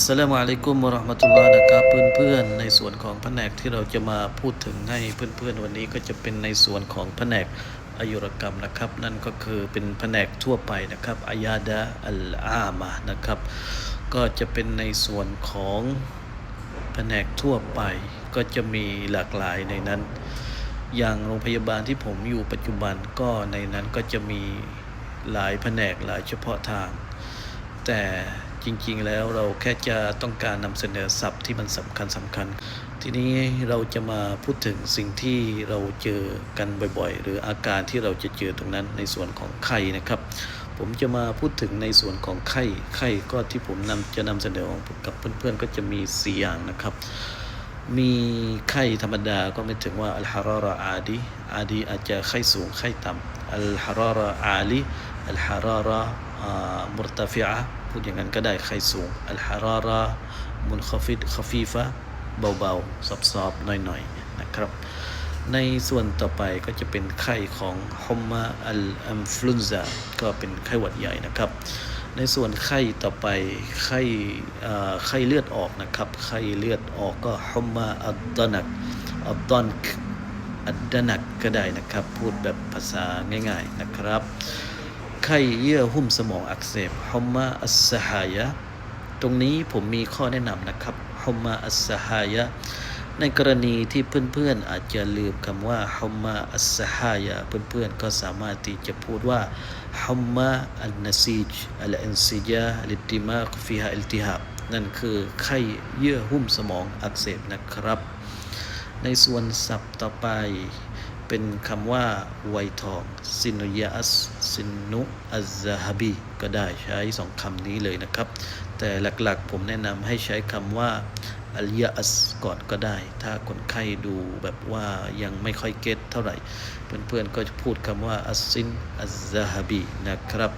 อัสลามุอะลัยกุมวะราะห์มะตุลลอฮ์นะครับเพื่อนๆ ในส่วนของแผนกที่เราจะมาพูดถึงให้เพื่อนๆ วันนี้ก็จะเป็นในส่วนของแผนกอายุรกรรมนะครับ นั่นก็คือเป็นแผนกทั่วไปนะครับอายาดะอัลอามานะครับ ก็จะเป็นในส่วนของแผนกทั่วไปก็จะมีหลากหลายในนั้น อย่างโรงพยาบาลที่ผมอยู่ปัจจุบันก็ในนั้นก็จะมีหลายแผนกหลายเฉพาะทาง แต่ จริงๆ แล้วเราแค่จะต้องการนำเสนอศัพท์ที่มันสำคัญสำคัญ ทีนี้เราจะมาพูดถึงสิ่งที่เราเจอกันบ่อยๆ หรืออาการที่เราจะเจอตรงนั้นในส่วนของไข้นะครับ ผมจะมาพูดถึงในส่วนของไข้ไข้ก็ที่ผมนำจะนำเสนอกับเพื่อนๆ ก็จะมีสี่อย่างนะครับ มีไข้ธรรมดาก็ไม่ถึงว่าอัลฮารารออาดีอาดีอาจจะไข้สูงไข้ต่ำอัลฮารารออาลีอัลฮารารอมุรตฟิอะ พูดอย่างนั้นก็ได้ไข้สูงอัลฮารารอมุนคฟิดคฟีฟะเบาๆซอบๆหน่อยๆนะครับ ในส่วนต่อไปก็จะเป็นไข้ของฮอมมาอัลอัมฟลูนซาก็เป็นไข้หวัดใหญ่นะครับ ในส่วนไข้ต่อไปไข้ไข้เลือดออกนะครับ ไข้เลือดออกก็ฮอมมาอัดดนักอัดดอนกอัดดนักก็ได้นะครับ พูดแบบภาษาง่าย ๆนะครับ ไข้เยื่อหุ้มสมองอักเสบฮอมมาอัสซาฮายะตรงนี้ผมมีข้อแนะนำนะครับฮอมมาอัสซาฮายะในกรณีที่เพื่อนๆอาจจะลืมคำว่าฮอมมาอัสซาฮายะเพื่อนๆก็สามารถที่จะพูดว่าฮอมมาอันนซีจอัลอินซิจาลิติมากฟิฮาอิลติฮับนั่นคือไข้เยื่อหุ้มสมองอักเสบนะครับ ในส่วนศัพท์ต่อไป เป็นคำว่าไวทองซินุยาสซินุอัซซาฮบีก็ได้ใช้สองคำนี้เลยนะครับ แต่หลักๆผมแนะนำให้ใช้คำว่าอัลยาสก่อนก็ได้ ถ้าคนไข้ดูแบบว่ายังไม่ค่อยเก็ตเท่าไหร่ เพื่อนๆก็จะพูดคำว่าอัสซินอัซซาฮบีนะครับ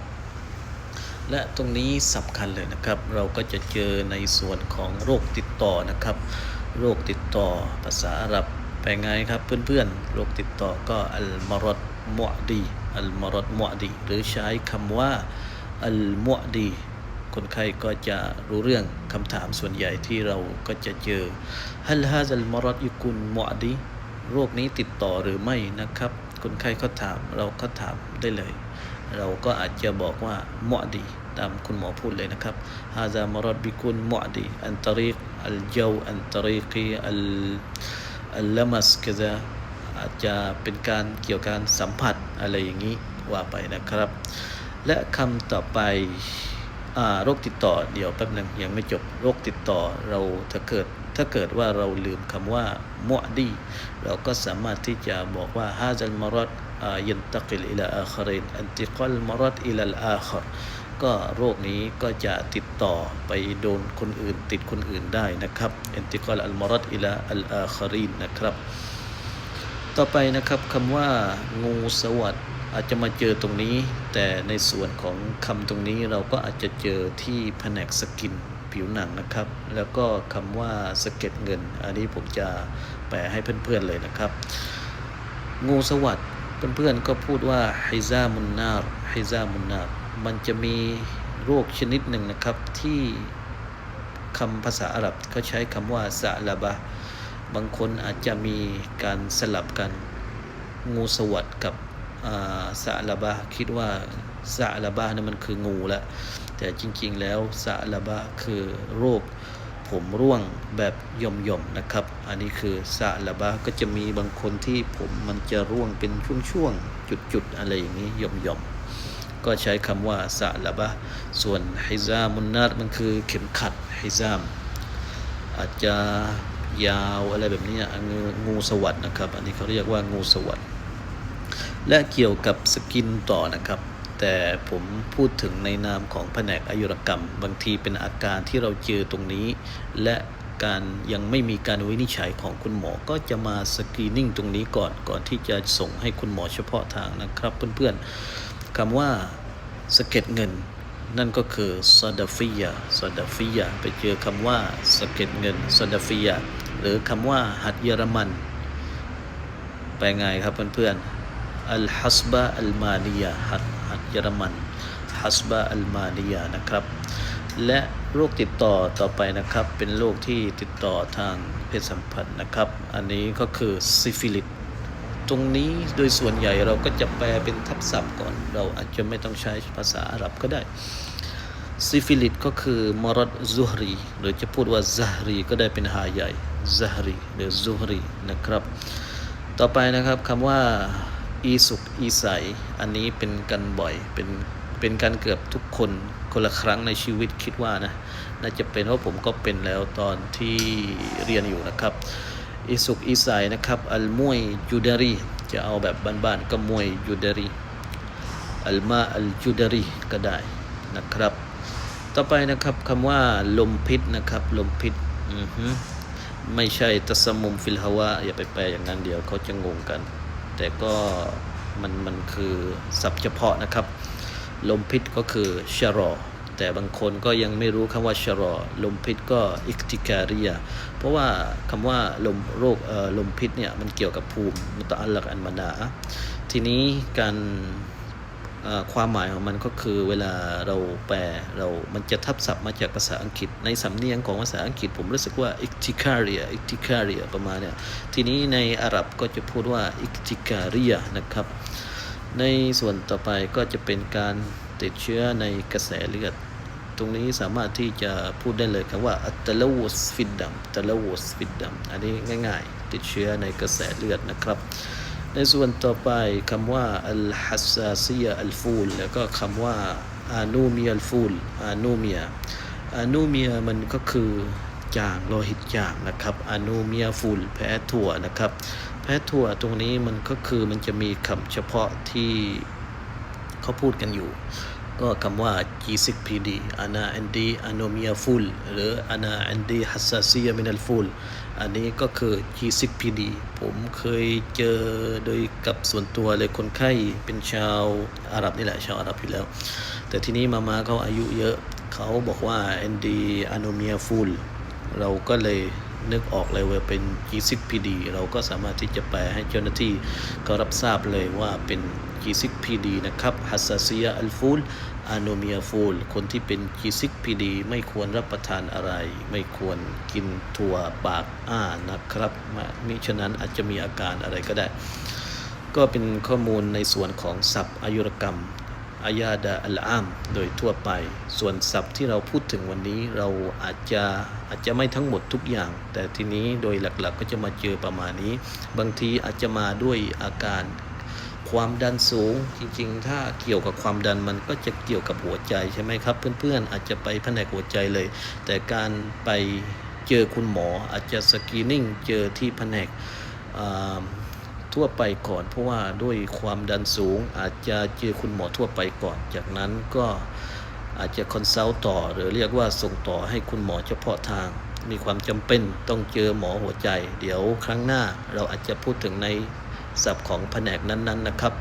และตรงนี้สำคัญเลยนะครับ เราก็จะเจอในส่วนของโรคติดต่อนะครับ โรคติดต่อภาษาอาหรับ แปไงครับเพื่อนๆโรคติดต่อก็อัลมารดมุอดีอัลมารดมุอดี หรือใช้คำว่าอัลมุอดี คนไข้ก็จะรู้เรื่องคำถามส่วนใหญ่ที่เราก็จะเจอฮัลฮาซัลมารดยุกุนมุอดี โรคนี้ติดต่อหรือไม่นะครับ คนไข้เขาถามเราก็ถามได้เลย เราก็อาจจะบอกว่ามุอดีตามคุณหมอพูดเลยนะครับฮาซามารดบิกุนมุอดี อันตริกอัลเจวอันตริกีอัล ลละมัสกะซะอาจจะเป็นการเกี่ยวกับสัมผัสอะไรอย่างนี้ว่าไปนะครับ และคำต่อไปอโรคติดต่อเดี๋ยวแป๊บหนึ่งยังไม่จบโรคติดต่อเราถ้าเกิดถ้าเกิดว่าเราลืมคำว่ามุอดีเราก็สามารถที่จะบอกว่าฮาจัลมารดยันตะกิลอิลาอาคารินอันติกอลมารดอิลาอาคาร ก็โรคนี้ก็จะติดต่อไปโดนคนอื่น ติดคนอื่นได้นะครับอันติกอลอัลมารดอิลาอัลอาคารินนะครับ ต่อไปนะครับคำว่างูสวัสดอาจจะมาเจอตรงนี้ แต่ในส่วนของคำตรงนี้เราก็อาจจะเจอที่แผนกสกินผิวหนังนะครับ แล้วก็คำว่าสะเก็ดเงิน อันนี้ผมจะแปลให้เพื่อนๆเลยนะครับ งูสวัสดเพื่อนๆก็พูดว่าไฮซามุนนาร์ไฮซามุนนาร์ มันจะมีโรคชนิดหนึ่งนะครับที่คำภาษาอาหรับเขาใช้คำว่าซาลาบะ บางคนอาจจะมีการสลับกัน งูสวัสดกับซาลาบะ คิดว่าซาลาบะนั่นมันคืองูละแต่จริงๆแล้วซาลาบะคือโรคผมร่วงแบบย่อมๆนะครับ อันนี้คือซาลาบะก็จะมีบางคนที่ผมมันจะร่วงเป็นช่วงๆ จุดๆ อะไรอย่างนี้ย่อมๆ ก็ใช้คำว่าซาลาบะส่วนไฮซามุนนาร์มันคือเข็มขัดไฮซาม อาจจะยาวอะไรแบบนี้งูงูสวัสดนะครับ อันนี้เขาเรียกว่างูสวัสดและเกี่ยวกับสกินต่อนะครับ แต่ผมพูดถึงในนามของแผนกอายุรกรรม บางทีเป็นอาการที่เราเจอตรงนี้ และการยังไม่มีการวินิจฉัยของคุณหมอก็จะมาสกรีนิ่งตรงนี้ก่อนก่อนที่จะส่งให้คุณหมอเฉพาะทางนะครับ เพื่อนๆคำว่า สะเก็ดเงิน นั่นก็คือซอดาฟิยาซอดาฟิยาไปเจอคำว่าสะเก็ดเงินซอดาฟิยาหรือคำว่าหัดเยอรมัน ไปไงครับเพื่อนๆอัลฮัสบะอัลมานียาหัดหัดเยอรมันฮัสบะอัลมานียานะครับ และโรคติดต่อต่อไปนะครับ เป็นโรคที่ติดต่อทางเพศสัมพันธ์นะครับ อันนี้ก็คือซิฟิลิส ตรงนี้โดยส่วนใหญ่เราก็จะแปลเป็นทับศัพท์ก่อน เราอาจจะไม่ต้องใช้ภาษาอาหรับก็ได้ซิฟิลิสก็คือมรดซุฮรีหรือจะพูดว่าซาฮรีก็ได้เป็นหาใหญ่ซาฮรีหรือซุฮรีนะครับ ต่อไปนะครับคำว่าอีสุกอีใสอันนี้เป็นกันบ่อยเป็นเป็นกันเกือบทุกคนคนละครั้งในชีวิตคิดว่านะน่าจะเป็นเพราะผมก็เป็นแล้วตอนที่เรียนอยู่นะครับ อีสุกอีใสนะครับ อัลมวยยูดารีจะเอาแบบบ้านๆก็มวยยูดารีอัลมาอัลจูดารีก็ได้นะครับ ต่อไปนะครับคำว่าลมพิษนะครับ ลมพิษอือฮึไม่ใช่ตัสมุมฟิลฮาวะอย่าไปแปลอย่างนั้นเดี๋ยวเขาจะงงกัน แต่ก็มันมันคือศัพท์เฉพาะนะครับ ลมพิษก็คือชะรอ แต่บางคนก็ยังไม่รู้คำว่าชะรอ ลมพิษก็อิกติการียา เพราะว่าคำว่าลมโรคลมพิษเนี่ยมันเกี่ยวกับภูมิมุตอัลลักอันมาดา ทีนี้การความหมายของมันก็คือเวลาเราแปลเรา มันจะทับศัพท์มาจากภาษาอังกฤษ ในสำเนียงของภาษาอังกฤษผมรู้สึกว่า i c t i c a r i a i c t i c a r i a ประมาณเนี่ยทีนี้ในอาหรับก็จะพูดว่า i c t i c a r i a นะครับ ในส่วนต่อไปก็จะเป็นการติดเชื้อในกระแสเลือด ตรงนี้สามารถที่จะพูดได้เลยครับว่าอัตลวสฟิดดัมตะลวสฟิดดัมอันนี้ง่าย ๆ ติดเชื้อในกระแสเลือดนะครับ ในส่วนต่อไปคำว่าอัลฮัสซาซียอัลฟูลแล้วก็คำว่าอานูเมียอัลฟูลอานูเมียอานูเมียมันก็คือจางโลหิตจางนะครับอานูเมียฟูลแพ้ถั่วนะครับ แพ้ถั่วตรงนี้มันก็คือมันจะมีคำเฉพาะที่เขาพูดกันอยู่ ก็คำว่า G6PD อานาแอนดีอโนเมียฟูลหรืออานาแอนดีฮัสซาซียมินัลฟูลอันนี้ก็คือ G6PD ผมเคยเจอโดยกับส่วนตัวเลยคนไข้เป็นชาวอาหรับนี่แหละ ชาวอาหรับอยู่แล้ว แต่ทีนี้มามาเขาอายุเยอะเขาบอกว่าแอนดีอโนเมียฟูลเราก็เลยนึกออกเลยว่าเป็น G6PD เราก็สามารถที่จะแปลให้เจ้าหน้าที่เขารับทราบเลยว่าเป็น G6PD นะครับฮัสซาซียอัลฟูลอาโนเมียฟูลคนที่เป็น G6PD ไม่ควรรับประทานอะไร ไม่ควรกินถั่วปากอ้านะครับมิฉะนั้นอาจจะมีอาการอะไรก็ได้ ก็เป็นข้อมูลในส่วนของศัพท์อายุรกรรมอายาดาอัลอามโดยทั่วไป ส่วนศัพท์ที่เราพูดถึงวันนี้เราอาจจะอาจจะไม่ทั้งหมดทุกอย่าง แต่ทีนี้โดยหลักๆก็จะมาเจอประมาณนี้ บางทีอาจจะมาด้วยอาการ ความดันสูงจริงๆ ถ้าเกี่ยวกับความดันมันก็จะเกี่ยวกับหัวใจใช่ไหมครับ เพื่อนๆ อาจจะไปแผนกหัวใจเลย แต่การไปเจอคุณหมออาจจะสกรีนิ่งเจอที่แผนกทั่วไปก่อน เพราะว่าด้วยความดันสูงอาจจะเจอคุณหมอทั่วไปก่อน จากนั้นก็อาจจะคอนซัลท์ต่อ หรือเรียกว่าส่งต่อให้คุณหมอเฉพาะทาง มีความจำเป็นต้องเจอหมอหัวใจ เดี๋ยวครั้งหน้าเราอาจจะพูดถึงใน ศัพท์ของแผนกนั้นๆนะครับ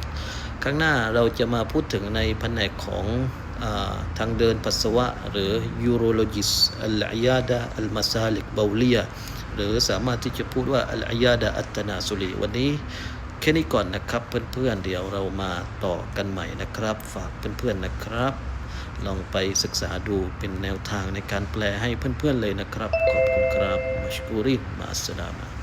ครั้งหน้าเราจะมาพูดถึงในแผนกของอทางเดินปัสสาวะ หรือ urologist อัลอยาดะอัลมาซาลิกเบาเลียหรือสามารถที่จะพูดว่าอัลอยาดะอัตนาสุลีวันนี้แค่นี้ก่อนนะครับเพื่อนๆเดี๋ยวเรามาต่อกันใหม่นะครับ ฝากเพื่อนๆนะครับ ลองไปศึกษาดูเป็นแนวทางในการแปลให้เพื่อนๆเลยนะครับ ขอบคุณครับมัชกูรินมาสลามะ